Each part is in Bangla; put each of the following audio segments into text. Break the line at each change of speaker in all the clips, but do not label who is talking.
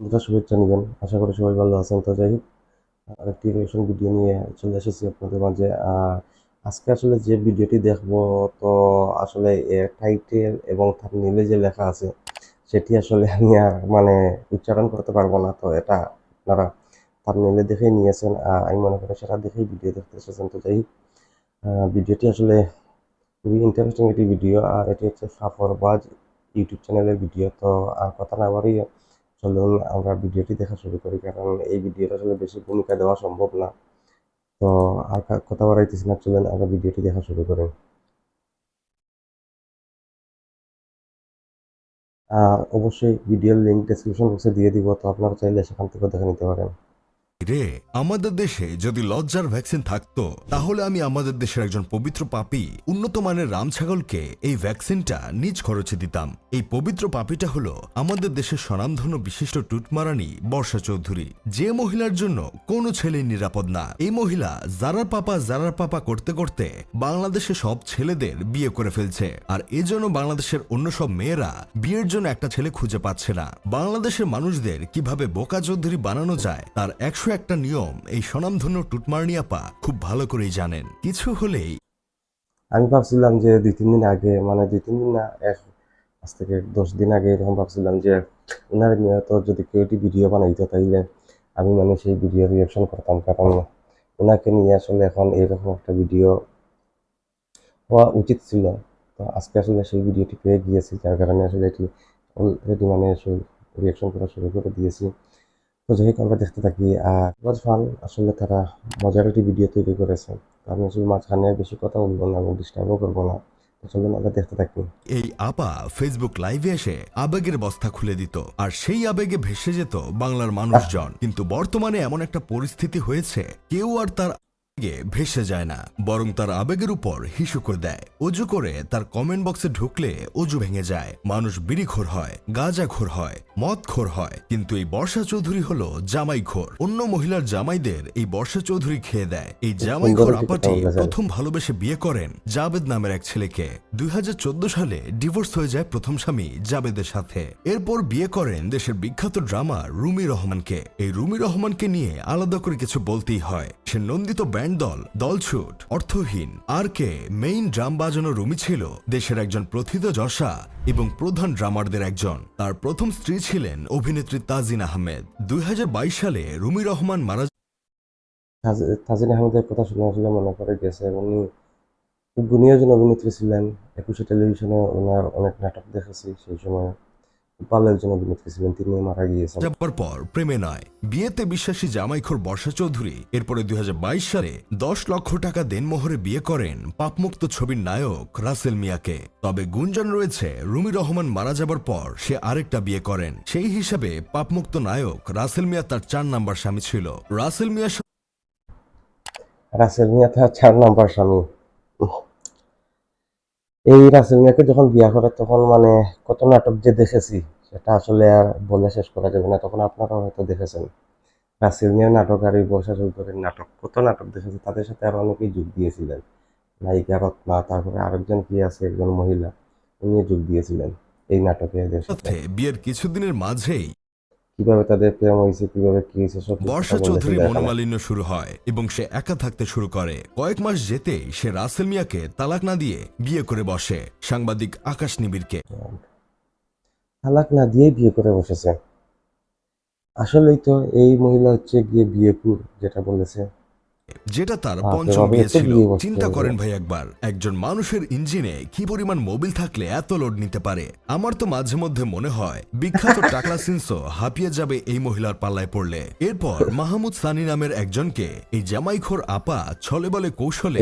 বন্ধুরা শুভেচ্ছা নেবেন। আশা করি সবাই ভালো আছেন। তো যাই হোক, আরেকটি রিয়েকশন ভিডিও নিয়ে চলে এসেছি আপনাদের মাঝে। আজকে আসলে যে ভিডিওটি দেখব, তো আসলে টাইটেল এবং থাম্বনেইলে যে লেখা আছে, সেটি আসলে আমি আর মানে উচ্চারণ করতে পারব না। তো এটা আপনারা থাম্বনেইলে দেখেই নিয়েছেন। আমি মনে করি সেটা দেখেই ভিডিও দেখতে এসেছেন। তো যাই হোক ভিডিওটি আসলে খুবই ইন্টারেস্টিং একটি ভিডিও আর এটি হচ্ছে সাফরবাজ ইউটিউব চ্যানেলের ভিডিও তো আর কথা না বাড়িয়ে চলুন আমরা ভিডিওটি দেখা শুরু করি, কারণ এই ভিডিওটা আসলে বেশি ভূমিকা দেওয়া সম্ভব না। তো আর কথা বাড়াইতেছি না, চলেন আমরা ভিডিওটি দেখা শুরু করি। অবশ্যই ভিডিওর লিঙ্ক ডেসক্রিপশন বক্সে দিয়ে দিব, তো আপনারা চাইলে সেখান থেকে দেখে নিতে পারেন।
রে, আমাদের দেশে যদি লজ্জার ভ্যাকসিন থাকতো, তাহলে আমি আমাদের দেশের একজন পবিত্র পাপী, উন্নত মানের রাম ছাগলকে এই ভ্যাকসিনটা নিজ খরচে দিতাম। এই পবিত্র পাপীটা হলো আমাদের দেশের স্বনামধন্য বিশিষ্ট টুটমারানি বর্ষা চৌধুরী। যে মহিলার জন্য কোনো ছেলে নিরাপদ না। এই মহিলা জারার পাপা জারার পাপা করতে করতে বাংলাদেশে সব ছেলেদের বিয়ে করে ফেলছে। আর এজন্য বাংলাদেশের অন্য সব মেয়েরা বিয়ের জন্য একটা ছেলে খুঁজে পাচ্ছে না। বাংলাদেশের মানুষদের কীভাবে বোকা চৌধুরী বানানো যায়, তার একশো একটা নিয়ম এই স্বনামধন্য টুটমার্নি আপা খুব ভালো করেই জানেন। কিছু হলেই।
আমি ভাবছিলাম যে দুই, তিন দিন আগে মানে দুই, তিন দিন না, এক, আজ থেকে দশ দিন আগে এরকম ভাবছিলাম যে ওনার নিয়ে তো যদি কেউ একটি ভিডিও বানাইতো তাইলে আমি মানে সেই ভিডিও রিয়াকশন করতাম। কারণ ওনাকে নিয়ে আসলে এখন এইরকম একটা ভিডিও হওয়া উচিত ছিল। তো আজকে আসলে সেই ভিডিওটি পেয়ে গিয়েছি, যার কারণে আসলে এটি অলরেডি মানে রিয়াকশন করা শুরু করে দিয়েছি। তো যাই আমরা দেখতে থাকি, আর ফান আসলে তারা মজার একটি ভিডিও তৈরি করেছে। আমি আসলে মাঝখানে বেশি কথা বলব না এবং ডিস্টার্বও করব না।
এই আপা ফেসবুক লাইভে এসে আবেগের বস্তা খুলে দিত, আর সেই আবেগে ভেসে যেত বাংলার মানুষজন। কিন্তু বর্তমানে এমন একটা পরিস্থিতি হয়েছে, কেউ আর তার ভেসে যায় না বরং তার আবেগের উপর হিসু করে দেয়। অজু করে তার কমেন্ট বক্সে ঢুকলে অজু ভেঙে যায়। মানুষ বিড়িখোর হয় গাঁজাখোর হয় মদখোর হয়। কিন্তু এই বর্ষা চৌধুরী হলো জামাইখোর অন্য মহিলার জামাইদের এই বর্ষা চৌধুরী খেয়ে দেয়। এই জামাইখোর
সুন্দর একটি
আপাটি প্রথম ভালোবেসে বিয়ে করেন জাবেদ নামের এক ছেলেকে। দুই হাজার চোদ্দ সালে ডিভোর্স হয়ে যায় প্রথম স্বামী জাবেদের সাথে। এরপর বিয়ে করেন দেশের বিখ্যাত ড্রামা রুমি রহমানকে। এই রুমি রহমানকে নিয়ে আলাদা করে কিছু বলতেই হয়। সে নন্দিত ব্যান্ড দল দলছুট অর্থহীন। আর কে মেইন ড্রাম বাজানো রুমি ছিল। দেশের একজন প্রথিত যশা এবং প্রধান ড্রামারদের একজন। তার প্রথম স্ত্রী ছিলেন অভিনেত্রী তাজিন আহমেদ। দুই হাজার বাইশ সালে রুমি রহমান মারা
তাজিন আহমেদের কথা শুনে আসলে মনে করে গেছে, উনি খুব অভিনেত্রী ছিলেন। একুশে টেলিভিশনে ওনার অনেক নাটক দেখেছি সেই সময়। ভালো একজন অভিনেত্রী ছিলেন তিনি মারা গিয়েছেন।
যাবার পর প্রেমে নয় বিয়েতে বিশ্বাসী জামাইখোর বর্ষা চৌধুরী এরপরে দুই সালে দশ লক্ষ টাকা দেনমোহরে বিয়ে করেন পাপমুক্ত ছবির নায়ক রাসেল মিয়াকে। তবে গুঞ্জন রয়েছে রুমি রহমান মারা যাবার পর সে আরেকটা বিয়ে করেন। সেই হিসাবে পাপমুক্ত নায়ক রাসেল মিয়া তার চার নাম্বার স্বামী ছিল। রাসেল মিয়া
রাসেল মিয়া তার চার নাম্বার স্বামী। এই রাসেল মিয়াকে যখন বিয়া করে, তখন মানে কত নাটক যে দেখেছি, সেটা আসলে আর বলে শেষ করা যাবে না। তখন আপনারাও হয়তো দেখেছেন। রাসেল মিয়ার নাটক আর এই বর্ষা চৌধুরীর নাটক, কত নাটক দেখেছি, তাদের সাথে আরও অনেকেই যোগ দিয়েছিলেন। নায়িকা রত্না, তারপরে আরেকজন কি আছে, একজন মহিলা, উনিও যোগ দিয়েছিলেন এই নাটকে।
বিয়ের কিছুদিনের মাঝেই
কীভাবে তাদের প্রেম হয়েছে কীভাবে কি হয়েছে সব
বর্ষা
চৌধুরীর
চৌধুরী মনোমালিন্য শুরু হয় এবং সে একা থাকতে শুরু করে। কয়েক মাস যেতেই সে রাসেল মিয়াকে তালাক না দিয়ে বিয়ে করে বসে সাংবাদিক আকাশ নিবিড়কে।
তালাক না দিয়ে বিয়ে করে বসেছে। আসলেই তো এই মহিলা হচ্ছে গিয়ে বিয়েপুর যেটা বলেছে।
যেটা তার পঞ্চম
বাপ,
বিয়ে ছিল। চিন্তা করেন ভাই একবার একজন মানুষের ইঞ্জিনে কি পরিমাণ মোবিল থাকলে এত লোড নিতে পারে? আমার তো মাঝে মধ্যে মনে হয় বিখ্যাত টাকলা সিনসো হাঁপিয়ে যাবে এই মহিলার পাল্লায় পড়লে। এরপর মাহমুদ সানি নামের একজনকে এই জামাইখোর আপা ছলে বলে কৌশলে।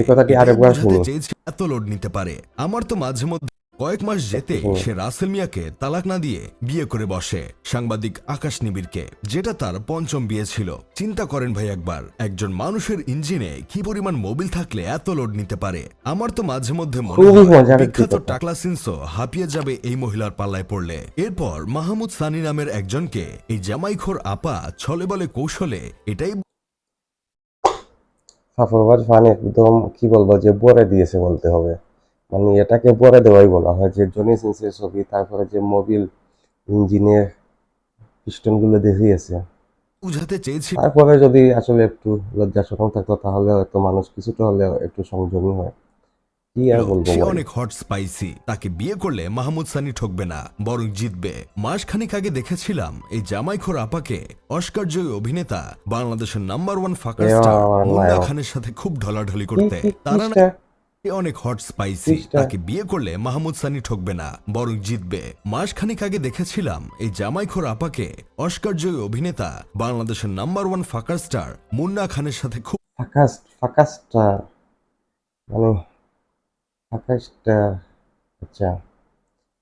চেয়েছে এত লোড নিতে পারে। আমার তো মাঝে মধ্যে কয়েক মাস যেতে সে রাসেল মিয়াকে তালাক না দিয়ে বিয়ে করে বসে সাংবাদিক আকাশ নিবিড়কে যেটা তার পঞ্চম বিয়ে ছিল। চিন্তা করেন ভাই একবার একজন মানুষের ইঞ্জিনে কি পরিমাণ মোবিল থাকলে এত লোড নিতে পারে? আমার তো মাঝে মধ্যে মনে হয় বিখ্যাত টাকলা সিনসো হাঁপিয়ে যাবে এই মহিলার পাল্লায় পড়লে। এরপর মাহমুদ সানি নামের একজনকে এই জামাইখোর আপা ছলে বলে কৌশলে এটাই
সাফরবাজ ফান একদম কি বলব যে বরে দিয়েছে বলতে হবে। মানে এটাকে বরে দেওয়াই বলা হয় যে জনি সিন্সের ছবি তারপরে যে মোবিল ইঞ্জিনের খ্রিস্টানগুলো দেখিয়েছে।
বুঝাতে চেয়েছি।
তারপরে যদি আসলে একটু লজ্জা শরম থাকতো তাহলে হয়তো মানুষ কিছুটা হলেও একটু সংযমী হয়। কি আর বলব
সে অনেক হট স্পাইসি তাকে বিয়ে করলে মাহমুদ সানি ঠকবে না বরং জিতবে। মাসখানেক আগে দেখেছিলাম এই জামাইখোর আপাকে অস্কার জয়ী অভিনেতা বাংলাদেশের নাম্বার ওয়ান ফাঁকা
এ
স্টার মুন্না খানের সাথে খুব ঢলাঢলি করতে। তারা নাকি অনেক হট স্পাইসি তাকে বিয়ে করলে মাহমুদ সানি ঠকবে না বরং জিতবে। মাসখানিক আগে দেখেছিলাম এই জামাইখোর আপাকে অস্কার জয়ী অভিনেতা বাংলাদেশের নাম্বার ওয়ান ফাঁকা স্টার মুন্না খানের সাথে খুব
ফাঁকা ফাঁকা স্টার মানে ফাঁকা স্টার আচ্ছা।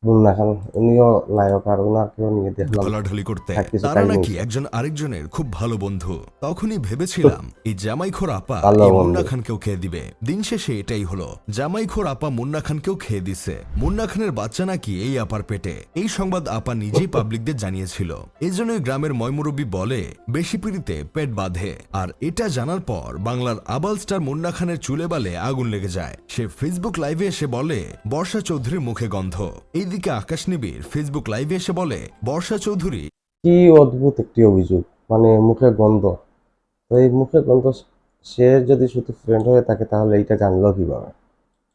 মুন্না খান উনিও নায়ক আর ওনাকেও নিয়ে দেখলাম।
ঢলাঢলি করতে।
হ্যাঁ, কিছু
তারা
কাহিনী
নাকি
আছে।
একজন আরেকজনের খুব ভালো বন্ধু। তখনই ভেবেছিলাম এই জামাইখোর আপা
ভালো
এই মুন্না খানকেও খেয়ে দিবে। দিন শেষে এটাই হলো জামাইখোর আপা মুন্না খানকেও খেয়ে দিছে। মুন্না খানের বাচ্চা নাকি এই আপার পেটে। এই সংবাদ আপা নিজেই পাবলিকদের জানিয়েছিল। এই জন্যই গ্রামের ময়মুরব্বী বলে বেশি পিড়িতে পেট বাঁধে। আর এটা জানার পর বাংলার আবাল স্টার মুন্না খানের চুলে বালে আগুন লেগে যায়। সে ফেসবুক লাইভে এসে বলে বর্ষা চৌধুরীর মুখে গন্ধ। এইদিকে আকাশ নিবিড়। ফেসবুক লাইভে এসে বলে বর্ষা চৌধুরী।
কি অদ্ভুত একটি অভিযোগ। মানে মুখে গন্ধ। তো এই মুখে গন্ধ সে যদি শুধু ফ্রেন্ড হয়ে থাকে তাহলে এইটা জানলো কীভাবে?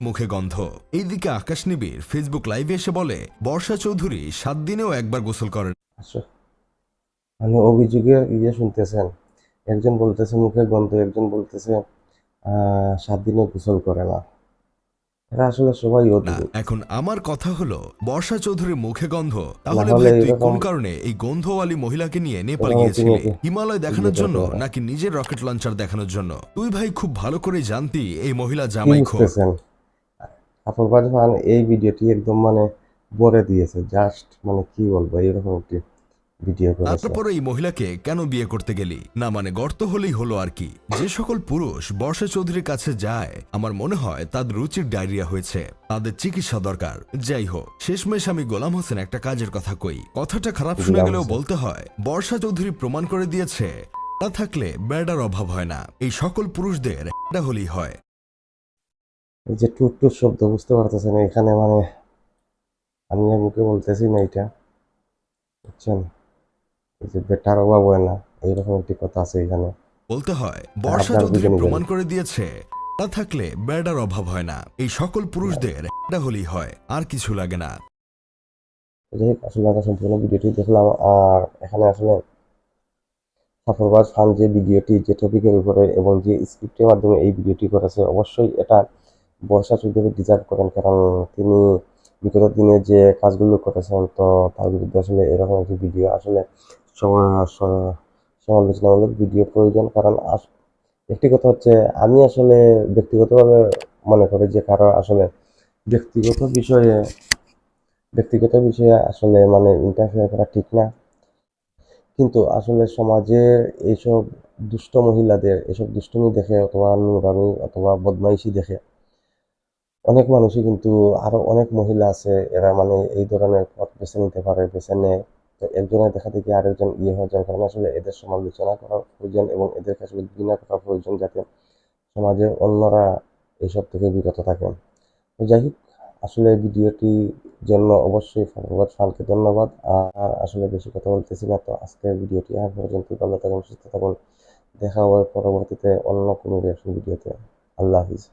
মুখে গন্ধ। এইদিকে আকাশ নিবিড়। ফেসবুক লাইভে এসে বলে বর্ষা চৌধুরী সাত দিনেও একবার গোসল করেন।
আসো মানে অভিযোগে ইয়ে শুনতেছেন। একজন বলতেছে মুখে গন্ধ একজন বলতেছে আহ সাত দিনে গোসল করে না। এরা আসলে সবাই
না এখন আমার কথা হলো বর্ষা চৌধুরীর মুখে গন্ধ? তাহলে ভাই তুই কোন কারণে এই গন্ধওয়ালি মহিলাকে নিয়ে নেপাল গিয়েছিলি? হিমালয় দেখানোর জন্য নাকি নিজের রকেট লঞ্চার দেখানোর জন্য? তুই ভাই খুব ভালো করে জানতি এই মহিলা জামাই খোর।
আফরবাজ এই ভিডিওটি একদম মানে ভরে দিয়েছে জাস্ট মানে কি বলব এরকম একটি ভিডিও
তারপর এই মহিলাকে কেন বিয়ে করতে গেলি? না মানে গর্ত হলেই হলো আর কি। যে সকল পুরুষ বর্ষা চৌধুরীর কাছে যায় আমার মনে হয় তাদের রুচির ডায়রিয়া হয়েছে। তাদের চিকিৎসা দরকার। যাই হোক শেষমেশ আমি গোলাম হোসেন একটা কাজের কথা কই। কথাটা খারাপ শুনে গেলেও বলতে হয় বর্ষা চৌধুরী প্রমাণ করে দিয়েছে তা থাকলে বেড়ার অভাব হয় না। এই সকল পুরুষদের একটা হলেই হয়।
এই যে টুট টুট শব্দ বুঝতে পারতেছেন এখানে মানে আমি মুখে বলতেছি না এটা। বুঝছেন? যে বেটার অভাব হয় না এইরকম একটি কথা আছে এখানে।
বলতে হয় বর্ষা চৌধুরী প্রমাণ করে দিয়েছে তা থাকলে বেড়ার অভাব হয় না। এই সকল পুরুষদের একটা হলেই হয় আর কিছু লাগে না।
যাই আসলে আমরা সম্পূর্ণ ভিডিওটি দেখলাম আর এখানে আসলে সাফরবাজ খান যে ভিডিওটি যে টপিকের উপরে এবং যে স্ক্রিপ্টের মাধ্যমে এই ভিডিওটি করেছে অবশ্যই এটা বর্ষা চৌধুরী ডিজার্ভ করেন কারণ তিনি বিগত দিনে যে কাজগুলো করেছেন, তো তার বিরুদ্ধে আসলে এরকম একটি ভিডিও আসলে সমালোচনামূলক ভিডিও প্রয়োজন। কারণ একটি কথা হচ্ছে, আমি আসলে ব্যক্তিগতভাবে মনে করি যে কারও আসলে ব্যক্তিগত বিষয়ে ব্যক্তিগত বিষয়ে আসলে মানে ইন্টারফেয়ার করা ঠিক না। কিন্তু আসলে সমাজের এইসব দুষ্ট মহিলাদের এসব দুষ্টমি দেখে অথবা নোংরামি অথবা বদমাইশি দেখে অনেক মানুষই কিন্তু আরও অনেক মহিলা আছে, এরা মানে এই ধরনের পথ বেছে নিতে পারে, বেছে নেয়। তো একজনের দেখা দেখি আরেকজন ইয়ে হয়ে যার কারণে আসলে এদের সমালোচনা করা প্রয়োজন এবং এদেরকে আসলে ঘৃণা করা প্রয়োজন যাতে সমাজের অন্যরা এইসব থেকে বিরত থাকেন তো যাই হোক, আসলে ভিডিওটি জন্য অবশ্যই ফরওয়ার্ড ফানকে ধন্যবাদ। আর আসলে বেশি কথা বলতেছি না, তো আজকের ভিডিওটি আর পর্যন্ত ভালো থাকুন, সুস্থ থাকুন। দেখা হবে পরবর্তীতে অন্য কোনো রিয়াকশন ভিডিওতে। আল্লাহ হাফিজ।